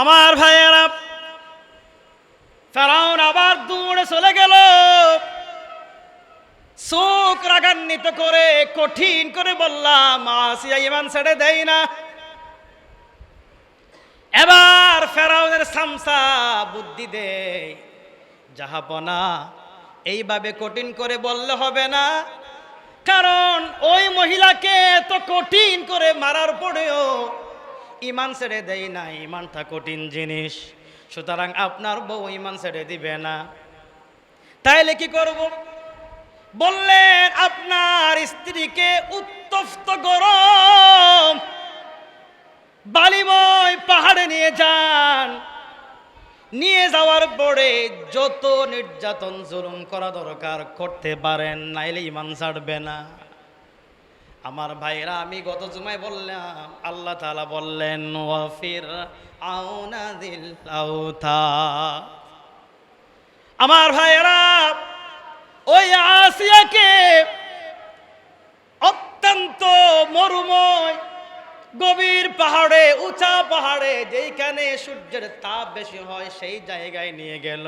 আমার ভাইয়েরা, ফেরাউন আবার দূরে চলে গেল। শোক রাগান্বিত করে, কঠিন করে বললাম, আসিয়া ইমান ছেড়ে দেই না। এবার ফেরাউনের সামসা বুদ্ধি দে যাহাপনা এইভাবে কঠিন করে বললে হবে না। কারণ ওই মহিলাকে এত কঠিন করে মারার পরেও ইমান ছেড়ে দেয় না ইমানটা কঠিন জিনিস। সুতরাং আপনার বউ ইমান ছেড়ে দিবে না। তাইলে কি করব? বললেন, আপনার স্ত্রীকে উত্তপ্ত গরম বালিময় পাহাড়ে নিয়ে যান। নিয়ে যাওয়ার পরে যত নির্যাতন, জুলুম করা দরকার, করতে পারেন, নাইলে ইমান ছাড়বে না। আমার ভাইরা, আমি গত জুমায় বললাম, আল্লাহ তালা বললেন, ওয়াফির আউনা দিল আউতা। আমার ভাইরা, ওই আসিয়াকে অত্যন্ত মরুময়, গভীর পাহাড়ে, উঁচা পাহাড়ে, যেইখানে সূর্যের তাপ বেশি হয়, সেই জায়গায় নিয়ে গেল।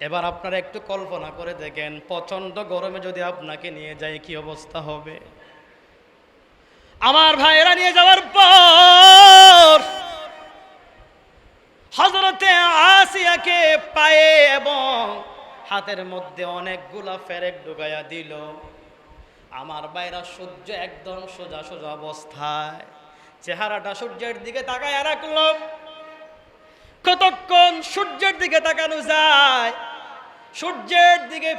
এবার আপনারা একটু কল্পনা করে দেখেন প্রচণ্ড গরমে যদি আপনাকে নিয়ে যায়, কি অবস্থা হবে? আমার ভাইয়েরা নিয়ে যাওয়ার পর হজরতে আসিয়াকে পায়ে এবং হাতের মধ্যে অনেকগুলা ফেরেক ঢুকাইয়া দিল। আমার বাইরা সূর্য একদম সোজা সোজা অবস্থায় চেহারাটা সূর্যের দিকে তাকায় রাখল। কতক্ষণ সূর্যের দিকে তাকানো যায়? সূর্যের দিকে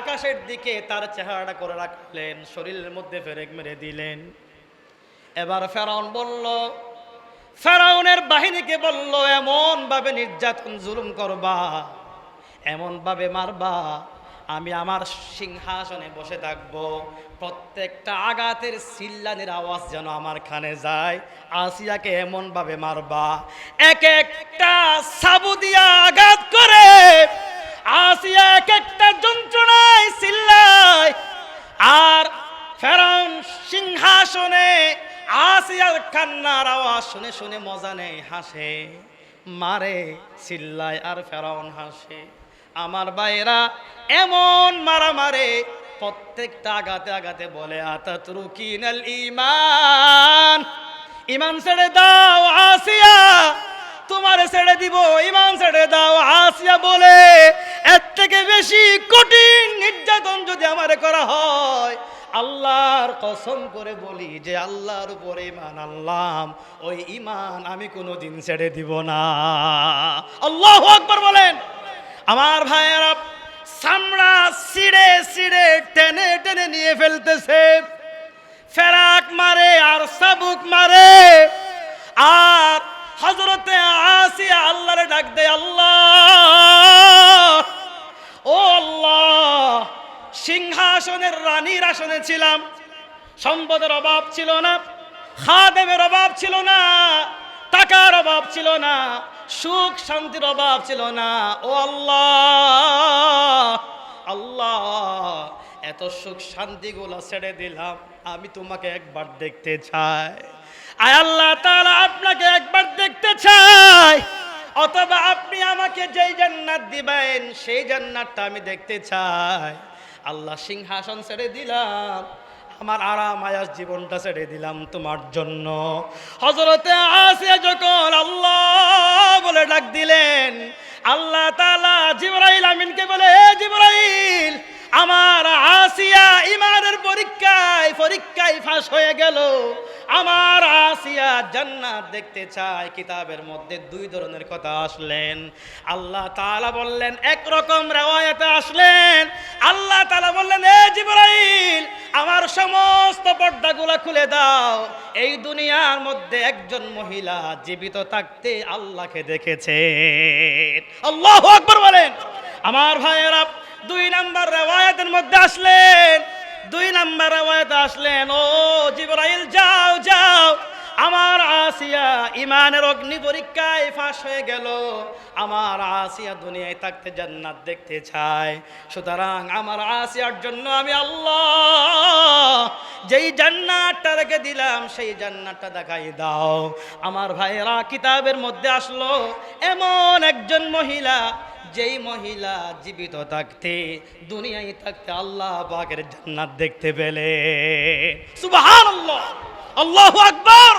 আকাশের দিকে তার চেহারাটা করে রাখলেন, শরীরের মধ্যে ফেরেক মেরে দিলেন। এবার ফেরাউন বলল, ফেরাউনের বাহিনীকে বলল এমন ভাবে নির্যাতন জুলুম করবা এমন ভাবে মারবা, আমি আমার সিংহাসনে বসে থাকব। প্রত্যেকটা আঘাতের চিল্লানির আওয়াজ যেন আমার খানে যায়। আসিয়াকে এমন ভাবে মারবা। এক একটা সাবু দিয়া আঘাত করে আসিয়া এক একটা যন্ত্রণায় চিল্লায় আর ফেরাউন সিংহাসনে আসিয়ার কান্নার আওয়াজ শুনে শুনে মজা নেই হাসে, মারে চিল্লায় আর ফেরাউন হাসে। আমার বাইরা এমন মারা মারে প্রত্যেকটা আগাতে আগাতে বলে আতাত রুকিনাল ইমান ইমান ছেড়ে দাও, আসিয়া। তোমার ছেড়ে দিব ইমান ছেড়ে দাও, আসিয়া বলে এর থেকে বেশি কঠিন নির্যাতন যদি আমারে করা হয়, আল্লাহর কসম করে বলি যে আল্লাহর উপরে ইমান আল্লাহ ওই ইমান আমি কোনো দিন ছেড়ে দিব না। আল্লাহ আকবর বলেন। আমার ভাইয়েরা সামড়া সিঁড়ে সিঁড়ে টেনে টেনে নিয়ে ফেলতেছে। ফেরাক মারে আর সাবুক মারে। আর হজরতে আসিয়া আল্লাহরে ডাক দেয়, আল্লাহ! সিংহাসনের রানীর আসনে ছিলাম। সম্পদের অভাব ছিল না, খাদেমের অভাব ছিল না, টাকার অভাব ছিল না, সুখ শান্তির অভাব ছিল না। ও আল্লাহ আল্লাহ, এত সুখ শান্তিগুলো ছেড়ে দিলাম, আমি তোমাকে একবার দেখতে চাই। আয় আল্লাহ তাআলা আপনাকে একবার দেখতে চাই, অথবা আপনি আমাকে যেই জান্নাত দিবেন, সেই জান্নাতটা আমি দেখতে চাই। আল্লাহ সিংহাসন ছেড়ে দিলাম, আমার আরাম আয়াস জীবনটা ছেড়ে দিলাম তোমার জন্য। হজরতে আসিয়া যখন আল্লাহ বলে ডাক দিলেন, আল্লাহ তালা জিবরাইল আমিনকে বলে, "এ জিবরাইল, আমার আসিয়া ইমানের পরীক্ষায় পরীক্ষায় ফাঁস হয়ে গেল। আমার আসিয়া জান্নাত দেখতে চায়। কিতাবের মধ্যে দুই ধরনের কথা আসলেন। আল্লাহ তালা বললেন, একরকম রেওয়ায়তে আসলেন। আল্লাহ তালা বললেন, এ জিবরাইল, আমার সমস্ত পর্দাগুলো খুলে দাও। এই দুনিয়ার মধ্যে একজন মহিলা জীবিত থাকতে আল্লাহকে দেখেছে আল্লাহ আকবর বলেন। আমার ভাইয়েরা, দুই নাম্বার রেওয়ায়তের মধ্যে আসলেন। দুই নাম্বার রেওয়ায়তে আসলেন, ও জিবরাইল, যাও যাও, আমার আসিয়া ইমানের অগ্নি পরীক্ষায় ফাঁস হয়ে গেল। আমার আসিয়া দুনিয়ায় থাকতে জান্নাত দেখতে চায় সুতরাং আমার আসিয়ার জন্য আমি আল্লাহ যেই জান্নাতটা রেখে দিলাম, সেই জান্নাতটা দেখাই দাও। আমার ভাইয়েরা কিতাবের মধ্যে আসলো, এমন একজন মহিলা যেই মহিলা জীবিত থাকতে, দুনিয়ায় থাকতে আল্লাহ পাকের জান্নাত দেখতে পেলে। সুবাহ আল্লাহ আল্লাহ আকবার!